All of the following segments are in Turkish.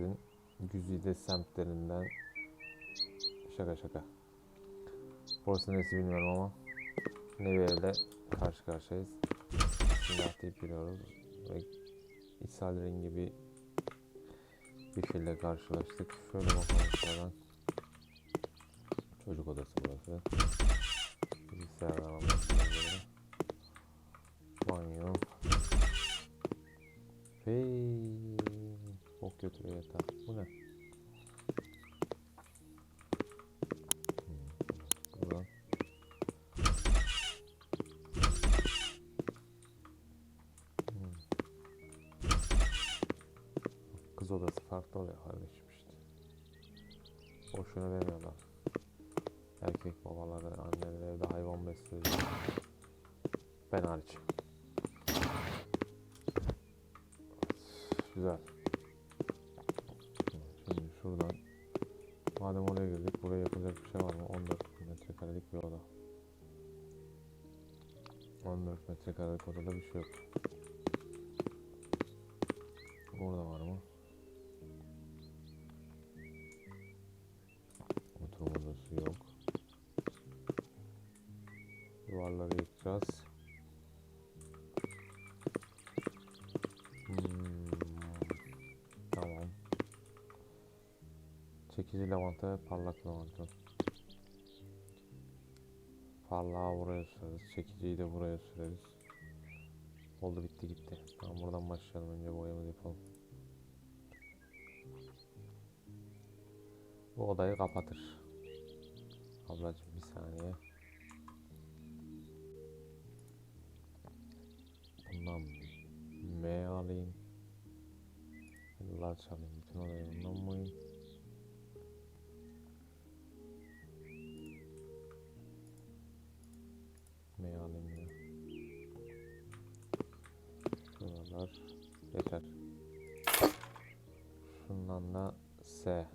Merkez'in Güzide semtlerinden şaka şaka. Burası neresi bilmiyorum ama Nevier'le karşı karşıyayız. Silah deyip giriyoruz ve İshal rengi bir bir fille karşılaştık. Şöyle bakalım şuradan. Çocuk odası burası. Bilgisayar alanı. Banyo. Hey, götürüyor yatağı. Bu ne? Hmm. Hmm. Kız odası farklı oluyor kardeşim işte. Boşuna demiyorlar. Erkek babaları, anneler evde hayvan besliyor. Ben hariç. Güzel. Şimdi şuradan madem oraya girdik buraya yapılacak bir şey var mı? 14 metrekarelik bir oda. 14 metrekarelik odada bir şey yok. Lavanta, parlak lavanta. Parlağı buraya süreriz. Çekiciyi de buraya süreriz. Oldu bitti gitti. Tamam buradan başlayalım. Önce boyamızı yapalım. Bu odayı kapatır. Ablacığım bir saniye. Bundan M alayım. Large alayım. Bütün odayı bundan mı da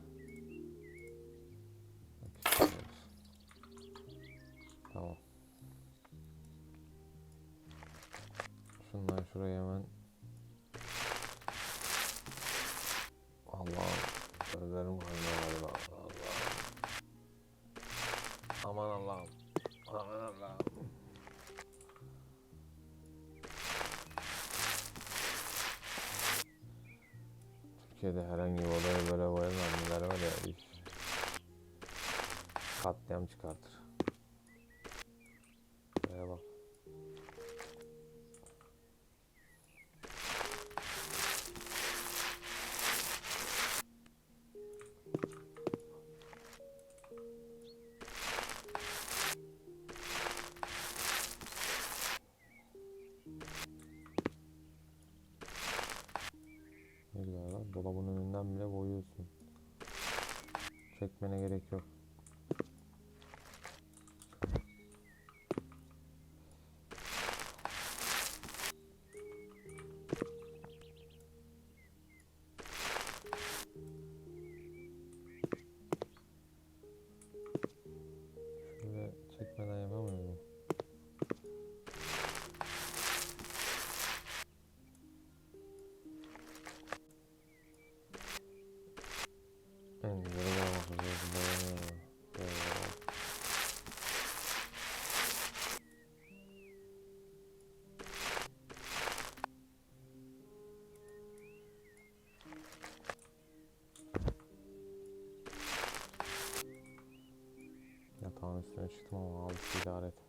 Türkiye'de herhangi bir odaya böyle boyananlar var ya. Katliam çıkartır. Çekmeden yapamıyor muyum? En güzeli çıktım ama idare et.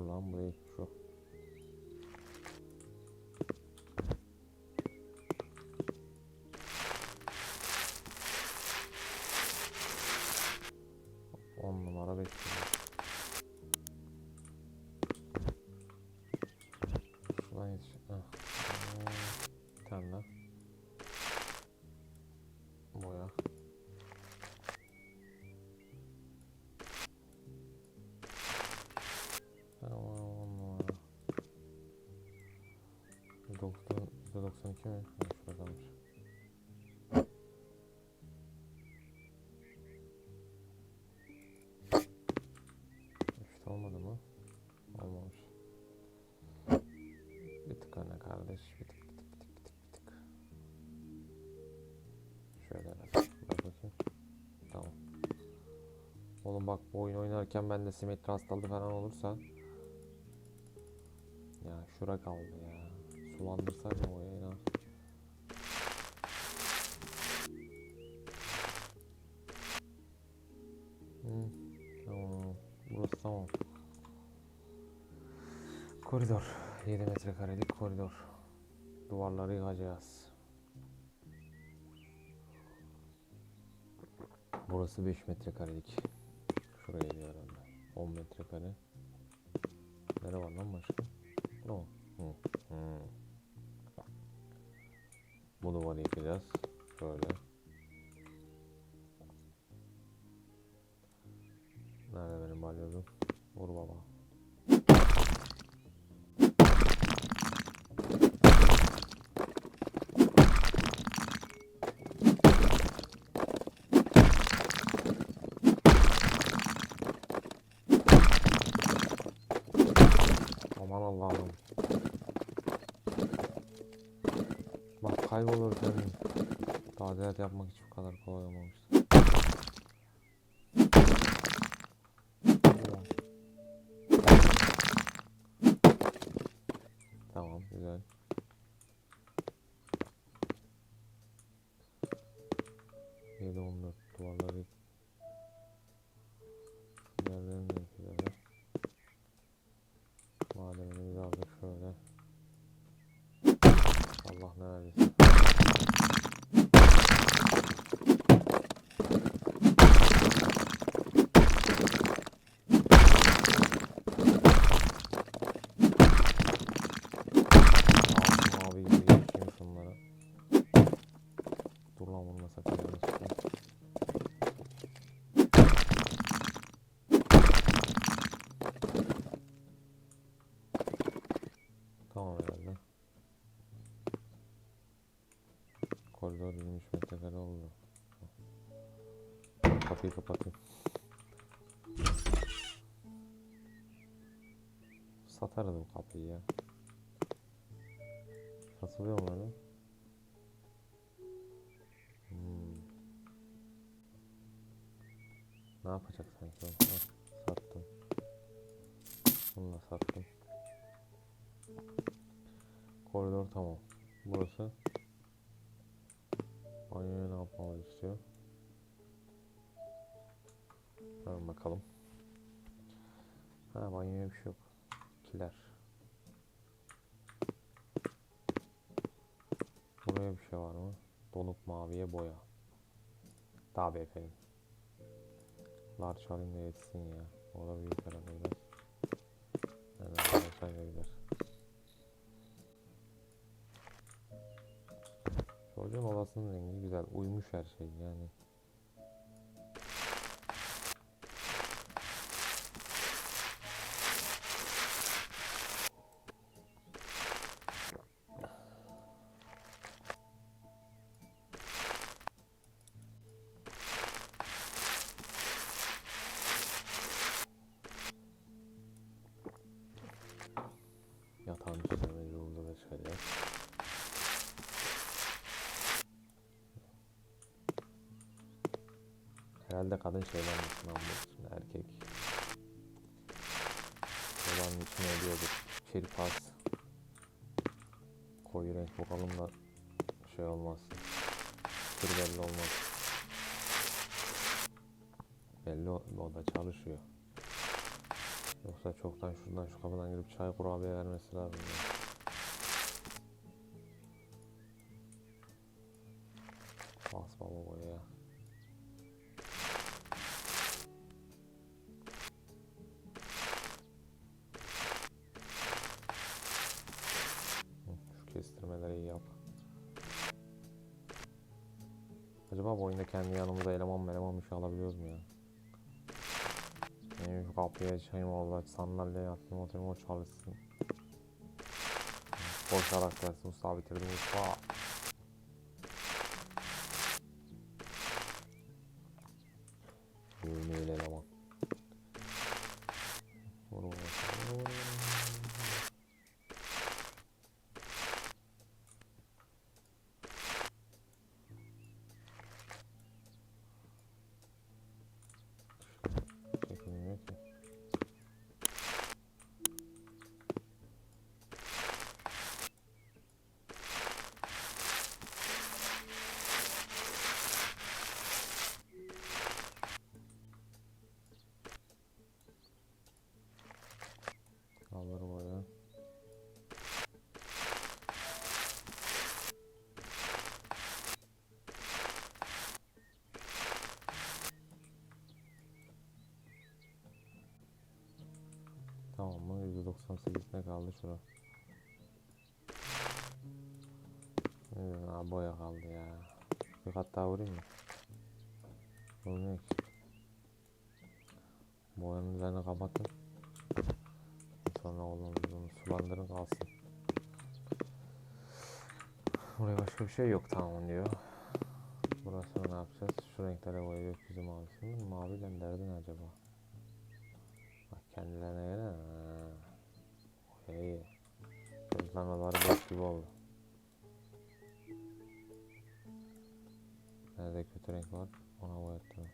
老母的说。%92 mi? Şuradanmış. Üç olmadı mı? Olmamış. Bir tık öne kardeş. Bir tık bir tık bir tık bir tık bir tık. Şöyle bak bakayım. Tamam. Oğlum bak bu oyun oynarken bende simetri hastalığı falan olursa ya şura kaldı ya. Sulandırsaydım o yayını. Hı, tamam. Burası tamam. Koridor. 7 metrekarelik koridor. Duvarları yıkacağız. Burası 5 metrekarelik. Şuraya bir herhalde. 10 metrekare. Nere var lan başka? Mı? Hı. Hı. Bu duvarı yıkacağız. Şöyle. Nerede benim balyozum? Vur baba. Aman Allah'ım. Bak kaybolurken tadilat yapmak hiç bu kadar kolay olmamıştı. Tamam güzel. Kapıyı kapatayım. Satarız bu kapıyı ya. Satılıyor mu öyle? Hmm. Ne yapacak sanki? Ha, sattım. Bunu da sattım. Koridor tamam. Burası banyoya ne yapmamı istiyor? Hemen bakalım. Ha banyoya bir şey yok. Kiler. Buraya bir şey var mı? Donuk maviye boya. Tabi efendim. Large alayım da yetsin ya. O da büyük herhalde biraz. Herhalde olsaydı gider. Çocuğun odasının rengi güzel. Uymuş her şey yani. Herhalde kadın şeyden düşünüyor şimdi erkek. Olanın içine ediyordur. Çirpas. Koyu renk bakalım da şey olmaz. Tür belli olmaz. Belli o, o da çalışıyor. Yoksa çoktan şuradan şu kapıdan girip çay kurabiye vermesi lazım. ya. Acaba bu oyunda kendi yanımıza eleman eleman bir şey alabiliyoruz mu ya? Yani şu kapıyı açayım orada sandalyeye atayım oturayım o çalışsın. Koşarak dersi Mustafa bitirdi Mustafa. Kaldı şura. Aa, boya kaldı ya. Bir kat daha vurayım mı? Olmuyor ki. Boyanın üzerine kapatın. Sonra oğlum sulandırın kalsın. Buraya başka bir şey yok tamam diyor. Burasını ne yapacağız? Şu renklere boyayıp gökyüzü mavisi. Maviyle derdi ne acaba? Bak kendilerine göre. Gibi oldu. Nerede kötü renk var? Ona boyattım.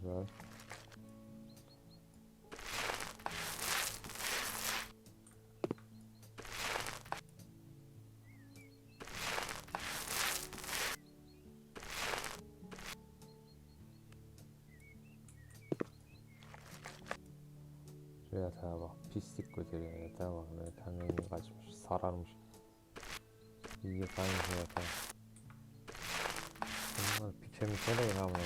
Güzel. Şu yatağa bak. Pislik götürüyor yatağa bak. Yatağın rengi kaçmış. Sararmış. Yıkayın şu yatağı. Bunlar pike mike de yıkamıyor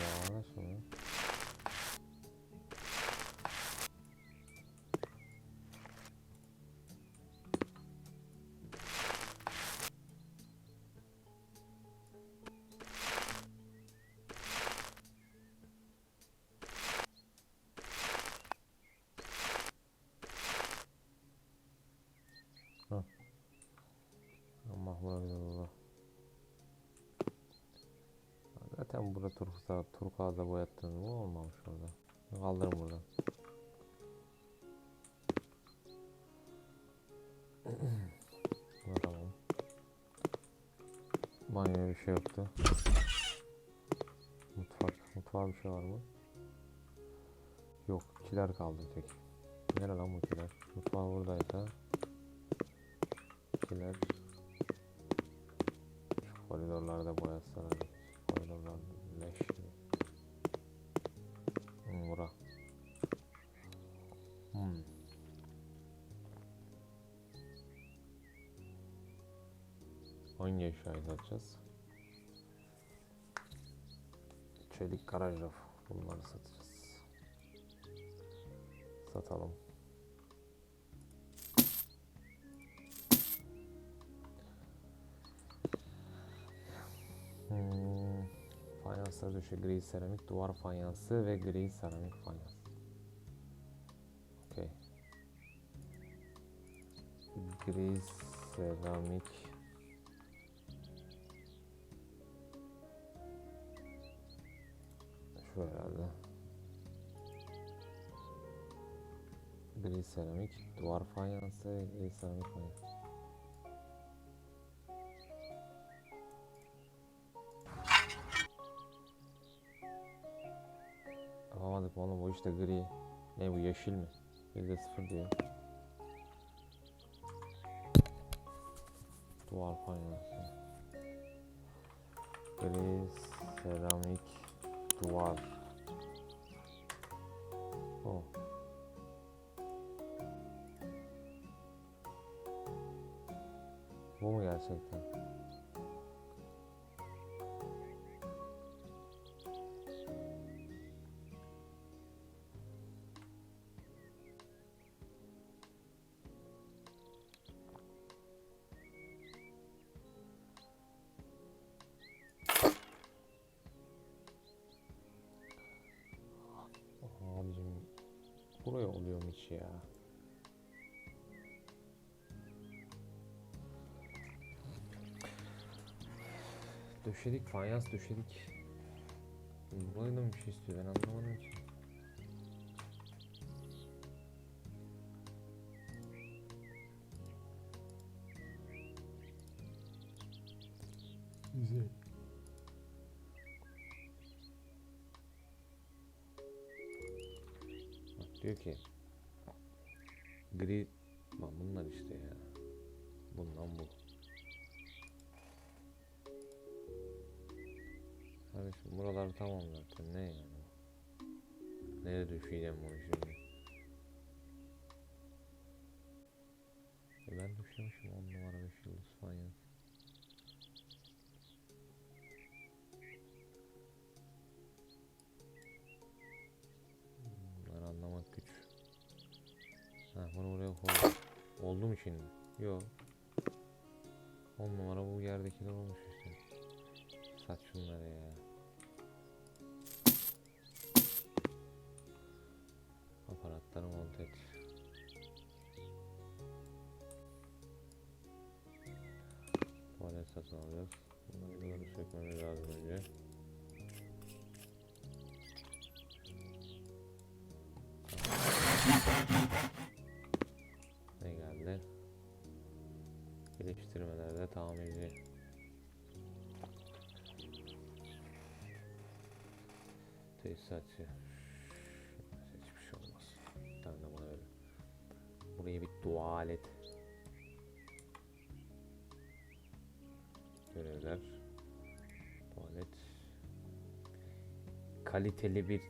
turkuazda, turkuazda boyattınız mı olmamış orada. Kaldırın buradan. Bu tamam. Banyoya bir şey yoktu. Mutfak. Mutfağa bir şey var mı? Yok. Kiler kaldı tek. Nere lan bu kiler? Mutfağı buradaysa. Kiler. Şu koridorlarda boyatsalar. Koridorlar leş gibi. Hmm. Hangi eşyayı satacağız? Çelik garaj raf. Bunları satacağız. Satalım. Hmm, fayanslar döşe gri seramik, duvar fayansı ve gri seramik fayans. Okey. Gri seramik. Şu herhalde. Gri seramik, duvar fayansı ve gri seramik fayans. Oğlum bu işte gri. Ne bu yeşil mi? Yüzde sıfır diyor. Duvar fayansı. Gri seramik duvar. O. Bu mu gerçekten? Buraya oluyor hiç ya? Döşedik, fayans döşedik. Buraya da mı bir şey istiyor? Ben anlamadım ki. Gri bunlar işte ya. Bundan bu. Kardeşim buralar tamam zaten ne yani? Nereye düşeceğim bunu şimdi? E ben düşüyormuşum 10 numara 5 yıldız falan. Oldu mu şimdi? Yok. 10 numara bu yerdekiler olmuş işte. Saç şunları ya. Aparatları monte et. Tuvalet satın. Bunları bunları sökmemiz lazım önce. Tamirci. Tesisatçı. Hiçbir şey olmaz. Bir tane de bana verin. Buraya bir tuvalet. Görevler. Tuvalet. Kaliteli bir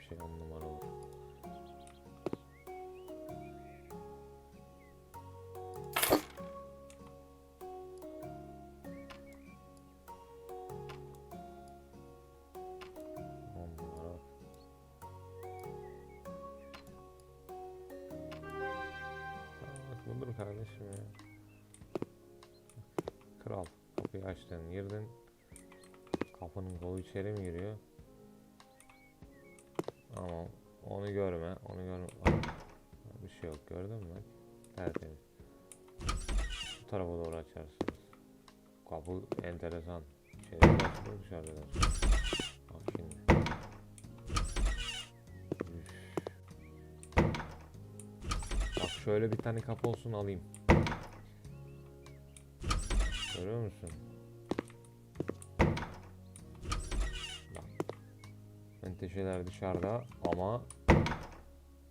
bir şey on numara olur. Budur kardeşim ya. Kral kapıyı açtın girdin. Kapının kolu içeri mi giriyor? Onu görme. Onu görme. Bak, Bir şey yok. Gördün mü? Bak. Tertemiz. Bu tarafa doğru açarsınız. Kapı enteresan. De açılıyor dışarıda da açılıyor. Bak şimdi. Üf. Bak şöyle bir tane kapı olsun alayım. Görüyor musun? Menteşeler dışarıda ama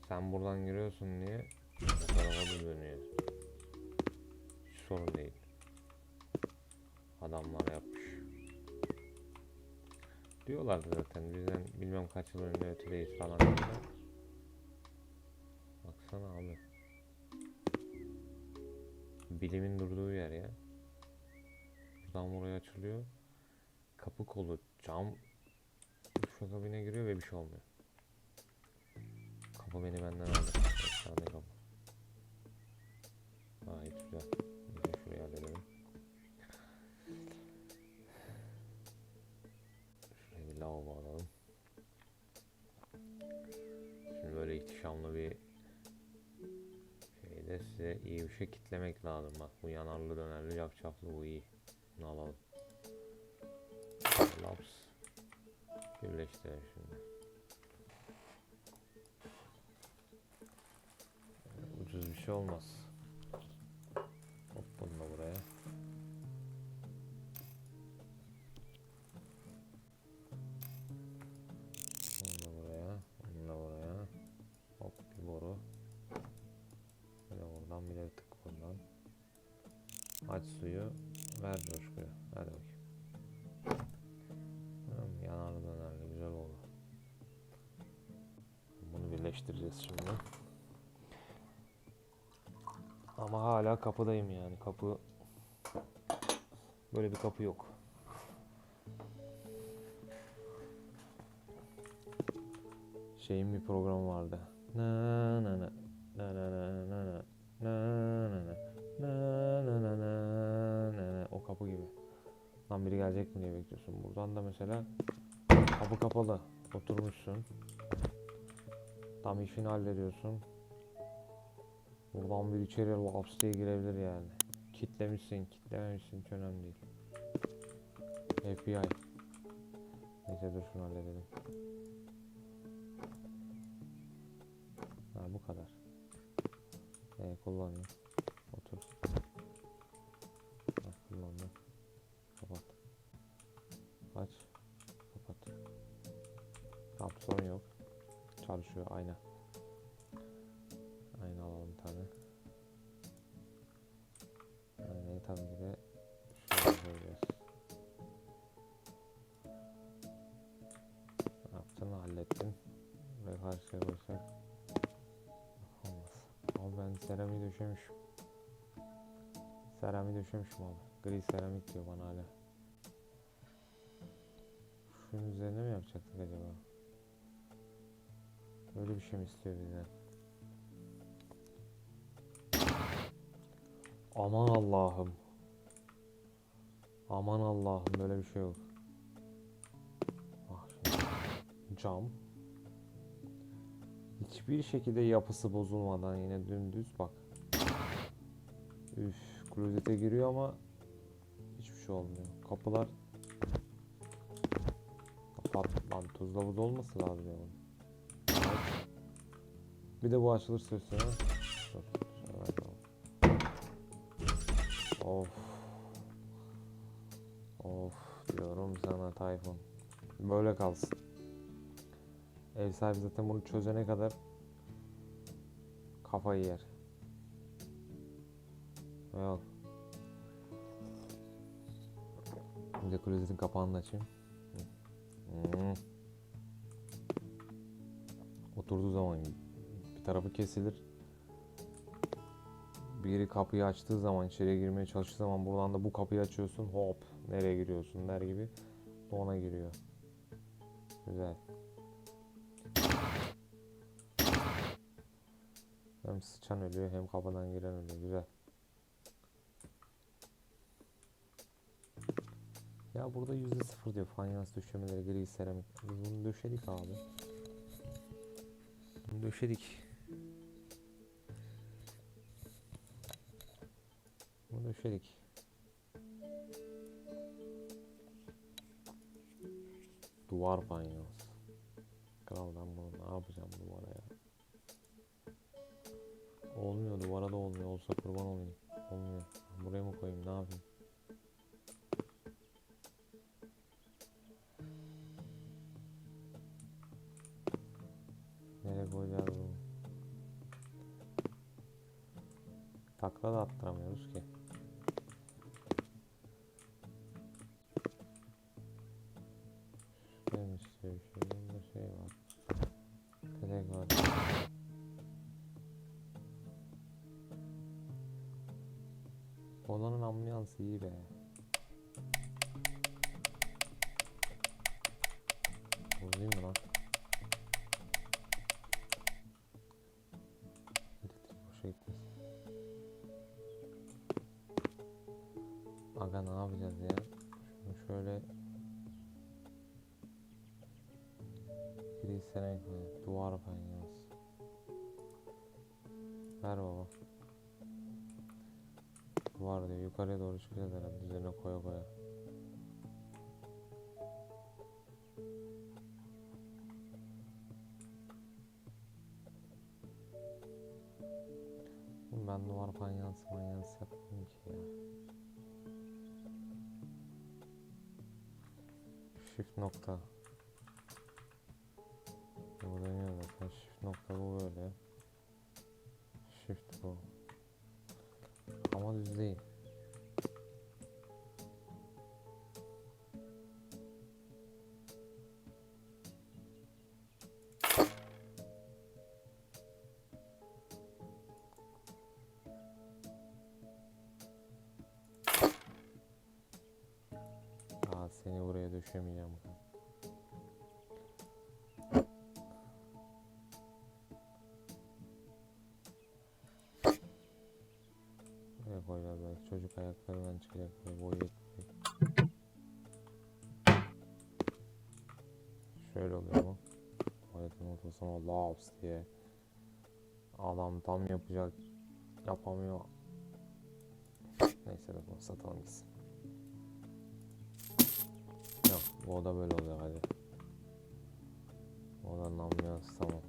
sen buradan giriyorsun diye o tarafa da dönüyor. Hiç sorun değil. Adamlar yapmış. Diyorlardı zaten bizden bilmem kaç yıl önce ötedeyiz falan diyorlar. Baksana abi. Bilimin durduğu yer ya. Buradan buraya açılıyor. Kapı kolu, cam Duş kabine giriyor ve bir şey olmuyor. Kapı beni benden aldı. Efsane kapı. Gayet şuraya halledelim. Şuraya bir lavabo alalım. Şimdi böyle ihtişamlı bir şeyde size iyi bir şey kitlemek lazım. Bak bu yanarlı dönerli yapçaplı bu iyi. Bunu alalım. Laps. Birleştirelim şimdi. Şey olmaz. Hop bunu buraya. Bunu buraya. Bunu buraya. Hop bir boru. Bir de buradan bir de tık buradan. Aç suyu. Ver coşkuyu. Hadi bakayım. Yanarlı dönerli güzel oldu. Bunu birleştireceğiz şimdi. Ama hala kapıdayım yani. Kapı böyle bir kapı yok. Şeyin bir programı vardı. Na na na na na na na na na na na na na na na na o kapı gibi. Lan biri gelecek mi diye bekliyorsun. Buradan da mesela kapı kapalı. Oturmuşsun. Tam işini hallediyorsun. Buradan bir içeri laps diye girebilir yani. Kitlemişsin, kitlememişsin hiç önemli değil. FBI. Neyse dur şunu halledelim. Ha bu kadar. Ee, kullanayım. Otur. Ha, kullandım. Kapat. Aç. Kapat. Tamam sorun yok. Çalışıyor ayna. Karşıya koysak olmaz. Abi ben seramiği döşemişim. Seramiği döşemişim abi. Gri seramik diyor bana hala. Şunun üzerine mi yapacaktık acaba? Böyle bir şey mi istiyor bizden? Aman Allah'ım. Aman Allah'ım böyle bir şey yok. Şimdi. Cam. Hiçbir şekilde yapısı bozulmadan yine dümdüz bak. Üf, klozete giriyor ama hiçbir şey olmuyor. Kapılar Kapat lan tuzla buz olması lazım ya bunun. Bir de bu açılırsa üstüne. Of. Of diyorum sana Tayfun. Böyle kalsın. Ev sahibi zaten bunu çözene kadar kafayı yer. Yok. De klozetin kapağını açayım. Hmm. Oturduğu zaman bir tarafı kesilir. Biri kapıyı açtığı zaman içeriye girmeye çalıştığı zaman buradan da bu kapıyı açıyorsun hop nereye giriyorsun der gibi ona giriyor. Güzel. Hem sıçan ölüyor hem kapıdan giren ölüyor. Güzel. Ya burada yüzde sıfır diyor fayans döşemeleri gri seramik. Biz bunu döşedik abi. Bunu döşedik. Bunu döşedik. Duvar fayans. Kral ben bunu ne yapacağım duvara ya. Olmuyor duvara da olmuyor olsa kurban olayım. Olmuyor. Buraya mı koyayım ne yapayım? Nereye koyacağız bunu? Takla da attıramıyoruz Onların ambulansı iyi be. Yukarıya doğru çıkacağız herhalde. Üzerine koya koya. Ben duvar fanyansı manyansı yapmadım ki ya. Shift nokta. Bu dönüyor zaten. Shift nokta bu böyle. Shift bu. Ama düz değil. Koyacağız belki çocuk ayaklarından çıkacak böyle boyu yetmeyecek. Şöyle oluyor mu? Tuvaletin ortasına laps diye adam tam yapacak yapamıyor. Neyse de bunu satalım gitsin. Yok bu oda böyle oluyor hadi. Odanın ambiyansı tamam.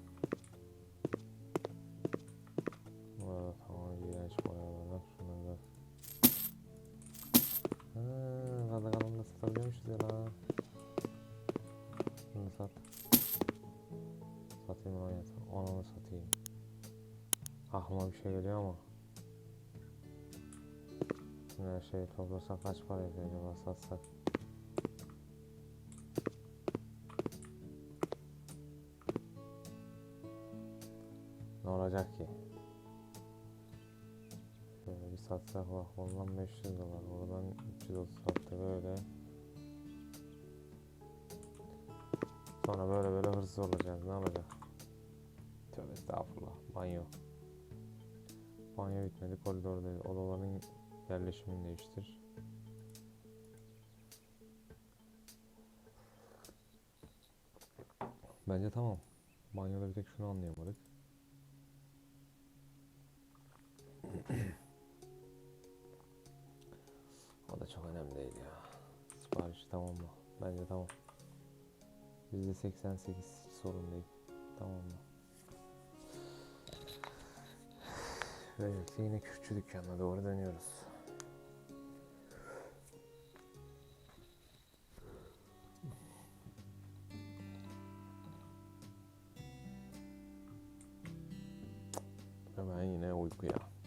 Bir şey geliyor ama. Şimdi her şeyi toplasak kaç para yapıyor acaba satsak? Ne olacak ki? Şöyle bir satsak bak ondan 500 dolar oradan 330 sattı böyle. Sonra böyle böyle hırsız olacağız ne yapacak? Tövbe estağfurullah banyo. Banyo bitmedi koridordayız odaların yerleşimini değiştir. Bence tamam. Banyoda bir tek şunu anlayamadık. O da çok önemli değil ya. Sipariş tamam mı? Bence tamam. %88 hiç sorun değil. Tamam mı? Böylelikle yine küçük dükkanına doğru dönüyoruz. Hemen yine uykuya.